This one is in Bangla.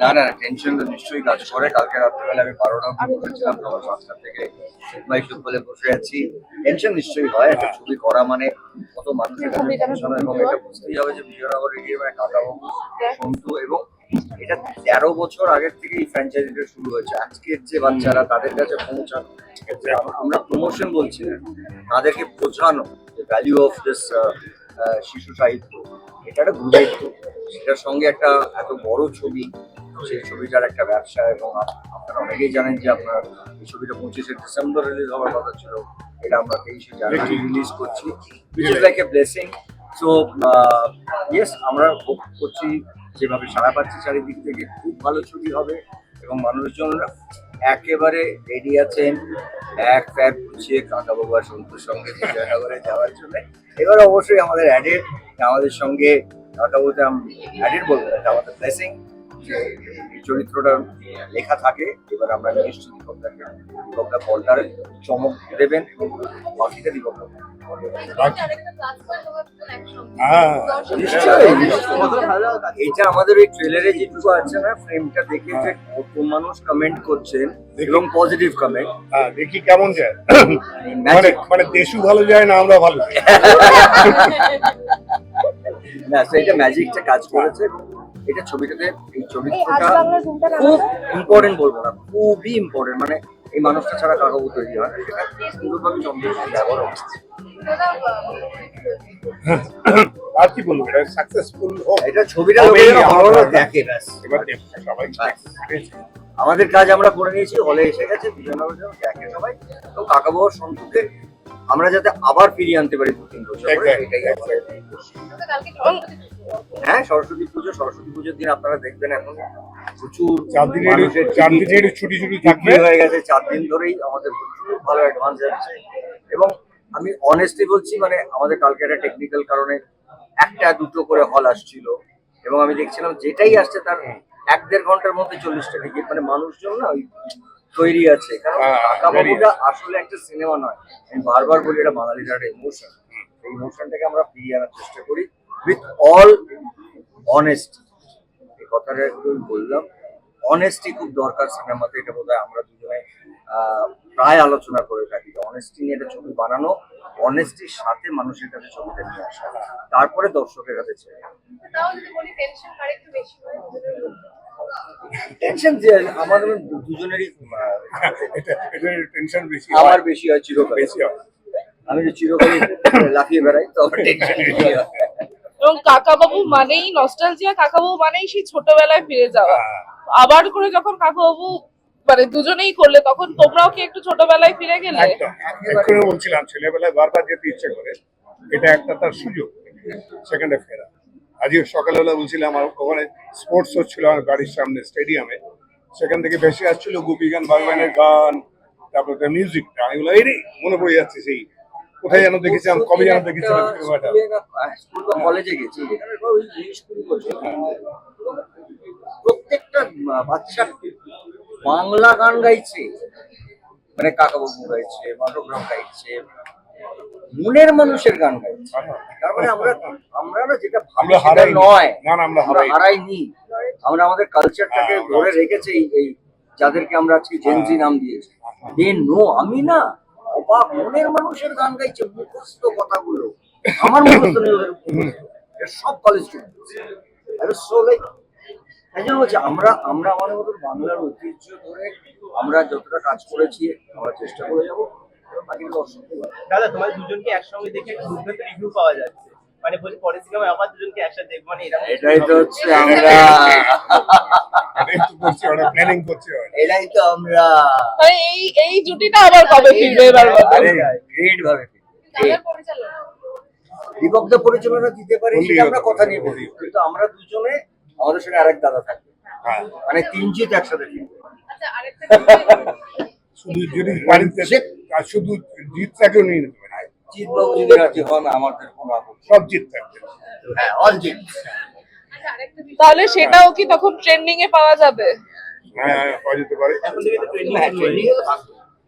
না না টেনশন তো নিশ্চয়ই কাজ করে। কালকে রাত্রেবেলা আমি বারোটা অব্দি বসেছিলাম তখন পাঁচটা থেকে শুট বলে বসে আছি। টেনশন নিশ্চয়ই হয় একটা ছবি করা মানে কত মানুষের পৌঁছানো এবং এটা বুঝতেই হবে যে বিজয়নগর এরিয়া মানে কাকাবাবু সন্তু এবং এটা তেরো বছর আগের থেকে এই ফ্র্যাঞ্চাইজিটা শুরু হয়েছে। আজকের যে বাচ্চারা তাদের কাছে পৌঁছানো আমরা প্রমোশন বলছি না তাদেরকে বোঝানো ভ্যালিউ অফ দিস শিশু সাহিত্য। এটা একটা গুরুদায়িত্ব সেটার সঙ্গে একটা এত বড় ছবি সেই ছবিটার একটা ব্যবসা এবং আপনারা অনেকেই জানেন যে আপনার এই ছবিটা পঁচিশে ডিসেম্বর রিলিজ হওয়ার কথা ছিল। এটা আমরা তেইশে জানুয়ারি রিলিজ করছি। Which is like a blessing so yes আমরা হোপ করছি যেভাবে সারা পাচ্ছি চারিদিক থেকে খুব ভালো ছবি হবে এবং মানুষজন একেবারে রেডি আছেন। এক প্যাক গুছিয়ে কাকা বাবু সন্তুর সঙ্গে বিজয়নগরে যাওয়ার জন্য। এবার অবশ্যই আমাদের অ্যাডেড আমাদের সঙ্গে কাকা বলতে বলব না, এটা আমাদের ব্লেসিং চরিত্রটা লেখা থাকে এবার আমরা নিশ্চিত দীপকদাকে দীপকদা বলটার চমক দেবেন এবং বাকিটা দীপকদা। হ্যাঁ। এটা আমাদের ওই ট্রেলারে যেটুকু আছে না ফ্রেমটা দেখে যে কত মানুষ কমেন্ট করছেন এবং পজিটিভ কমেন্ট হ্যাঁ, দেখি কেমন যায়। মানে মানে দেশু ভালো যায় না আমরা ভালো না সেটা ম্যাজিকটা কাজ করেছে। এটা ছবিটাতে এই চরিত্রটা খুব ইম্পর্টেন্ট বলব না খুবই ইম্পর্টেন্ট মানে এই মানুষটা ছাড়া কাকাবু তৈরি হয় সেটা সুন্দরভাবে চন্দ্রশেখর ব্যবহার হচ্ছে আর কি বলব এটা সাকসেসফুল এটা ছবিটা। দেখে ব্যাস। এবার সবাই আমাদের কাজ আমরা করে নিয়েছি হলে এসে গেছে দেখে সবাই। তো কাকাবাবুর সন্তুকে আমরা যাতে আবার ফিরিয়ে আনতে পারি দু তিন বছর হ্যাঁ সরস্বতী পুজো সরস্বতী পুজোর দিন আপনারা দেখবেন এখন প্রচুর চার দিনের চার দিনের ছুটি ছুটি থাকবে। হয়ে গেছে চার দিন ধরেই আমাদের প্রচুর ভালো অ্যাডভান্স যাচ্ছে এবং আমি অনেস্টলি বলছি মানে আমাদের কালকে একটা টেকনিক্যাল কারণে একটা দুটো করে হল আসছিল। এবং আমি দেখছিলাম যেটাই আসছে তার এক দেড় ঘণ্টার মধ্যে চল্লিশটা টিকিট মানে মানুষজন না ওই তৈরি আছে কারণ হ্যাঁ, কাকা বাবুটা আসলে একটা সিনেমা নয়। আমি বারবার বলি এটা বাঙালির একটা ইমোশন এই ইমোশনটাকে আমরা ফিরিয়ে আনার চেষ্টা করি উইথ অল অনেস্ট এই কথাটা একটু বললাম। অনেস্টি খুব দরকার সিনেমাতে এটা বোধ আমরা দুজনে আহ, প্রায় আলোচনা করে থাকি। অনেস্টি নিয়ে একটা ছবি বানানো অনেস্টির সাথে মানুষের কাছে ছবিটা নিয়ে আসা। তারপরে দর্শকের কাছে ছেড়ে তাও যদি বলি টেনশন যে আমাদের দু- দুজনেরই টেনশন বেশি আমার বেশি হয় চিরকাল। বেশি হয়। আমি যে চিরকালই লাফিয়ে বেড়াই তো আমার টেনশন বেশি হয়। এবং কাকাবাবু মানেই নস্টালজিয়া কাকাবাবু মানেই সেই ছোটবেলায় ফিরে যাওয়া। হ্যাঁ। আবার করে যখন কাকাবাবু মানে দুজনেই করলে তখন তোমরাও কি একটু ছোটবেলায় ফিরে গেলে? বলছিলাম ছেলেবেলায় বারবার যেতে ইচ্ছে করে এটা একটা তার সুযোগ সেকেন্ডে ফেরা আজকে সকালবেলা বলছিলাম আমার ওখানে স্পোর্টস হচ্ছিল আমার বাড়ির সামনে স্টেডিয়ামে সেখান থেকে ভেসে আসছিল গোপী গান ভগবানের গান, তারপরে তার মিউজিকটা আমি বললাম, এই রে, মনে পড়ে যাচ্ছে সেই। কোথায় যেন দেখেছিলাম, কবে যেন দেখেছিলাম কলেজে গেছি। প্রত্যেকটা বাচ্চা বাংলা গান গাইছে। মানে কাকাবাবু গাইছে মাধবরাম গাইছে। মনের মানুষের গান গাইছে। তার মানে আমরা আমরা না যেটা ভাবি সেটা নয়। আমরা হারাইনি। আমরা আমাদের কালচারটাকে ধরে রেখেছি এই- যাদেরকে আমরা আজকে জেনজি নাম দিয়েছি। দে নো আমি না অবাক মনের মানুষের গান গাইছে মুখস্থ কথাগুলো। আমার মুখস্থ নেই সব কলেজ স্টুডেন্ট সো লাইক তাই জন্য বলছি আমরা আমরা আমাদের মতো বাংলার ঐতিহ্য ধরে আমরা যতটা কাজ করেছি আমরা চেষ্টা করে যাব। দাদা তোমার দুজনকে একসঙ্গে দেখে দুর্দান্ত রিভিউ পাওয়া যাচ্ছে। মানে বলছি পরের সিনেমায় আবার দুজনকে একসাথে দেখব মানে এরকম এটাই তো হচ্ছে আমরা এটাই তো করছি ওরা প্ল্যানিং করছে ওরা। এটাই তো আমরা এই এই জুটিটা আবার কবে ফিরবে এবার আরে গ্রেট ভাবে পরিচালনা দিতে পারি সেটা আমরা কথা নিয়ে বলি। কিন্তু আমরা দুজনে আমাদের সঙ্গে আরেক দাদা থাকবে। হ্যাঁ। মানে তিন জিত একসাথে ফিরবে। আচ্ছা আরেকটা শুধু যদি বাড়িতে আর শুধু জিতটাকেও নিয়ে নিতে পারে জিৎ বাবু যদি রাজি হন আমাদের কোনো সব জিত থাকবে হ্যাঁ অল জিত আচ্ছা আরেকটা বিষয় তাহলে সেটাও কি তখন ট্রেন্ডিং এ পাওয়া যাবে? হ্যাঁ পাওয়া যেতে পারে। এখন থেকে তো